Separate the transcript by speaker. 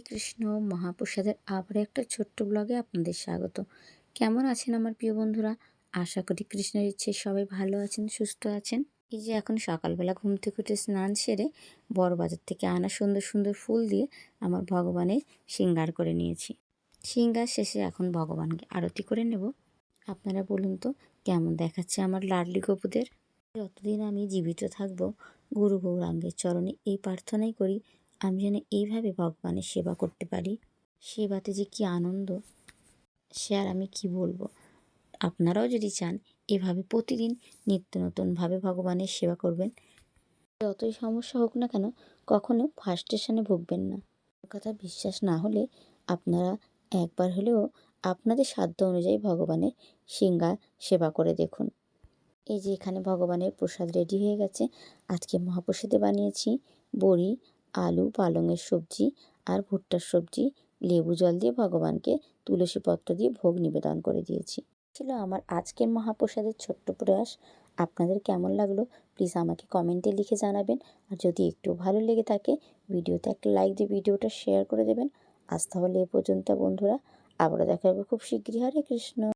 Speaker 1: কৃষ্ণ মহাপ্রসাদের আবার একটা ছোট্ট ব্লগে আপনাদের স্বাগত। কেমন আছেন আমার প্রিয় বন্ধুরা? আশা করি কৃষ্ণের ইচ্ছে সবাই ভালো আছেন, সুস্থ আছেন। এই যে এখন সকালবেলা ঘুম থেকে উঠে স্নান সেরে বড় বাজার থেকে আনা সুন্দর সুন্দর ফুল দিয়ে আমার ভগবানের শৃঙ্গার করে নিয়েছি। শৃঙ্গার শেষে এখন ভগবানকে আরতি করে নেব। আপনারা বলুন তো, কেমন দেখাচ্ছে আমার লাডলি গপুদের? যতদিন আমি জীবিত থাকব, গুরু গৌরাঙ্গের চরণে এই প্রার্থনাই করি আমি যেন এইভাবে ভগবানের সেবা করতে পারি? সেবাতে যে কি আনন্দ? সে আর আমি কি বলব? আপনারাও যদি চান, এভাবে প্রতিদিন নিত্য নতুনভাবে ভগবানের সেবা করবেন। যতই সমস্যা হোক না কেন, কখনো ফার্স্টেশনে ভুগবেন না। কথা বিশ্বাস না হলে আপনারা একবার হলেও আপনাদের সাধ্য অনুযায়ী ভগবানের সিঙ্গার সেবা করে দেখুন। এই যে এখানে ভগবানের প্রসাদ রেডি হয়ে গেছে, আজকে মহাপ্রসাদে বানিয়েছি বড়ি আলু, পালংয়ের সবজি আর ভুট্টার সবজি, লেবু জল দিয়ে ভগবানকে তুলসী পত্র দিয়ে ভোগ নিবেদন করে দিয়েছি। ছিল আমার আজকের মহাপ্রসাদের ছোট্ট প্রয়াস। আপনাদের কেমন লাগল প্লিজ আমাকে কমেন্টে লিখে জানাবেন। আর যদি একটু ভালো লেগে থাকে ভিডিওতে একটা লাইক দিয়ে ভিডিওটা শেয়ার করে দেবেন। আজ তাহলে এ পর্যন্ত বন্ধুরা, আবারও দেখা হবে খুব শীঘ্রই। হরে কৃষ্ণ।